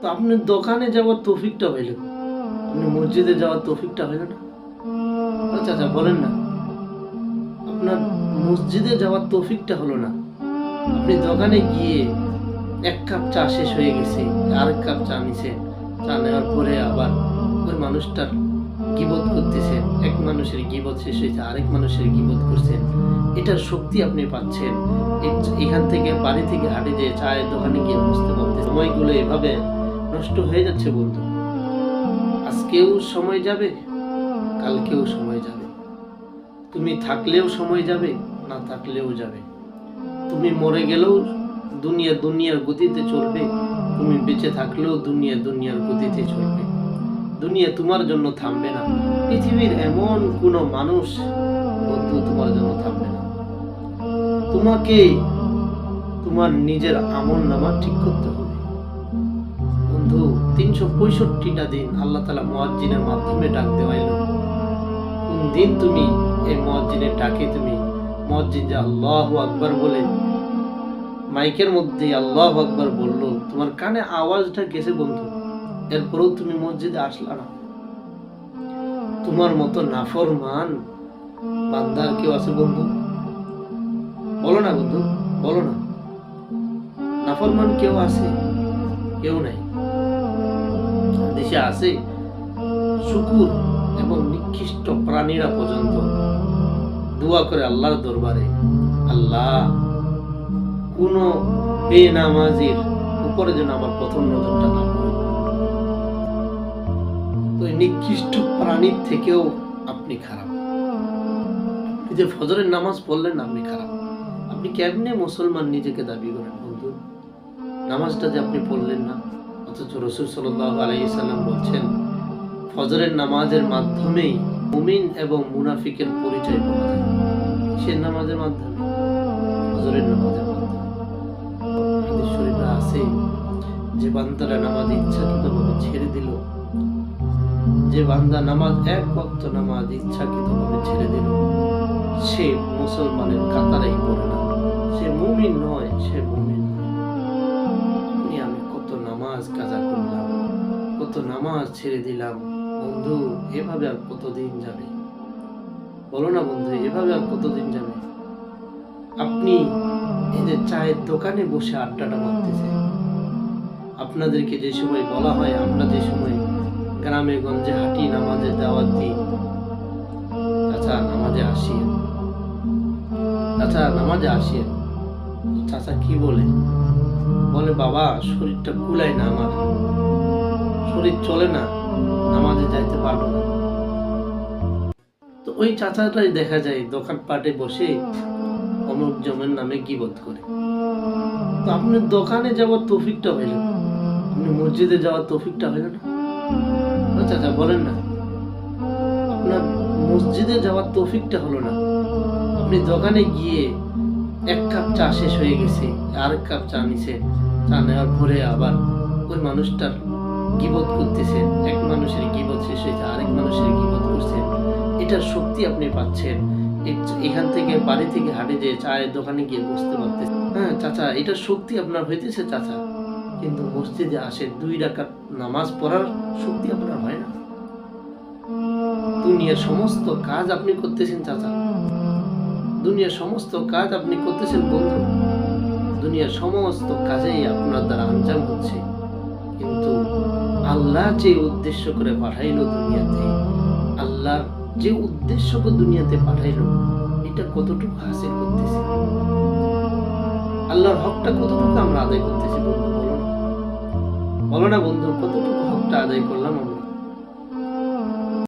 তো আপনি দোকানে যাওয়ার তৌফিকটা হইল আপনি মসজিদে যাওয়ার তৌফিকটা হইল না? আচ্ছা আচ্ছা বলেন না। আপনার মসজিদে যাওয়ার তৌফিকটা হলো না। আপনি দোকানে গিয়ে এক কাপ চা শেষ হয়ে গেছে, আরেক কাপ চা নিছেন। চা নেওয়ার পরে আবার ওই মানুষটার গিবত করতেছেন। এক মানুষের গিবত শেষ হয়েছে, আরেক মানুষের গিবত করছেন। এটার শক্তি আপনি পাচ্ছেন। এখান থেকে বাড়ি থেকে হাঁটে যে চায়ের দোকানে গিয়ে বসতে পারতে সময়গুলো এভাবে নষ্ট হয়ে যাচ্ছে বন্ধু। আজকেও সময় যাবে, কালকেও সময় যাবে। তুমি থাকলেও সময় যাবে, না থাকলেও যাবে। তুমি মরে গেলেও দুনিয়া দুনিয়ার গতিতে চলবে। তুমি বেঁচে থাকলেও দুনিয়া দুনিয়ার গতিতে চলবে। দুনিয়া তোমার জন্য থামবে না। পৃথিবীর এমন কোনো মানুষ বন্ধু তোমার জন্য থামবে না। তোমাকে তোমার নিজের আমল নামা ঠিক করতে হবে। তিনশো পঁয়ষট্টিটা দিন আল্লাহ তালা মোয়াজ্জিনের মাধ্যমে ডাক দেওয়াইল। কোন দিন তুমি এই মোয়াজ্জিনের ডাকে তুমি মোয়াজ্জিন যে আল্লাহ আকবার বলে, মাইকের মধ্যে আল্লাহ আকবার বলল, তোমার কানে আওয়াজটা গেছে বন্ধু, এরপরেও তুমি মসজিদে আসলা না। তোমার মতো নাফরমান বান্দার কেউ আছে বন্ধু? বলো না বন্ধু, বলো না। নাফরমান কেউ আছে? কেউ নাই। দেশে আছে শুকুর এবং নিকৃষ্ট প্রাণীরা পর্যন্ত। দোয়া করে আল্লাহর দরবারে, আল্লাহ, কোন বেনামাজির উপরে যেন আমার প্রথম নজরটা না পড়ে। তো নিকৃষ্ট প্রাণীর থেকেও আপনি খারাপ। আপনি যে ফজরের নামাজ পড়লেন আপনি খারাপ। আপনি কেমনে মুসলমান নিজেকে দাবি করেন বন্ধু? নামাজটা যে আপনি পড়লেন না অথচ রসুল সাল্লাহ আলাইসাল্লাম বলছেন, ফজরের নামাজের মাধ্যমেই মুমিন এবং মুনাফিকের পরিচয় পাওয়া যায়। সে নামাজের মাধ্যমে? ফজরের নামাজের মাধ্যমে। শরীফে আছে, যে বান্দারা নামাজ ইচ্ছাকৃতভাবে ছেড়ে দিল, যে বান্দা নামাজ এক ওয়াক্ত নামাজ ইচ্ছাকৃতভাবে ছেড়ে দিল, সে মুসলমানের কাতারেই পড়ে না। সে মুমিন নয়, সে মুমিন নয় কত নামাজ ছেড়ে দিলাম। বন্ধু, এভাবে আর কতদিন যাবে? বলো না বন্ধু, এভাবে আর কতদিন যাবে? আপনি এই যে চায়ের দোকানে বসে আড্ডাটা মারতেছেন। আপনাদেরকে যে সময় বলা হয়, আমরা যে সময় গ্রামে গঞ্জে হাঁটি নামাজে দাওয়াত দিই, চাচা, নামাজে আসি। চাচা, নামাজে আসিয়ে চাচা কি বলে? বলে, বাবা, শরীরটা কুলায় না আমার। শরীর চলে না নামাজে যাইতে পারব না। তো ওই চাচাটাই দেখা যায় দোকান পাটে বসে অমুক জমের নামে গিবত করে। তো আপনি দোকানে যাওয়ার তৌফিকটা হইল আপনি মসজিদে যাওয়ার তৌফিকটা হইল না? চাচা বলেন না, আপনার মসজিদে যাওয়ার তৌফিকটা হলো না? আপনি দোকানে গিয়ে এক কাপ চা শেষ হয়ে গেছে, আরেক কাপ চা নিছে, চা নেওয়ার পরে আবার ওই মানুষটার গিবত করতেছেন এক মানুষের গিবত শেষ হয়েছে, আরেক মানুষের গিবত করছেন এটার শক্তি আপনি পাচ্ছেন। এখান থেকে বাড়ি থেকে হাঁটে যে চায়ের দোকানে গিয়ে বসতে পারতেছেন। হ্যাঁ চাচা, এটার শক্তি আপনার হইতেছে, চাচা। কিন্তু মসজিদে আসে দুই রাকাত নামাজ পড়ার শক্তি আপনার হয় না। দুনিয়ার সমস্ত কাজ আপনি করতেছেন, চাচা। দুনিয়ার সমস্ত কাজ আপনি করতেছেন, বন্ধু। দুনিয়ার সমস্ত কাজেই আপনার দ্বারা আঞ্জাম হচ্ছে। কিন্তু আল্লাহ যে উদ্দেশ্য করে পাঠাইলো দুনিয়াতে, আল্লাহ যে উদ্দেশ্য করে দুনিয়াতে পাঠাইলো, এটা কতটুকু হাসিল করতেছি? আল্লাহর হকটা কতটুকু আমরা আদায় করতেছি বন্ধু, বলো না? বলো না বন্ধু, কতটুকু হকটা আদায় করলাম আমরা?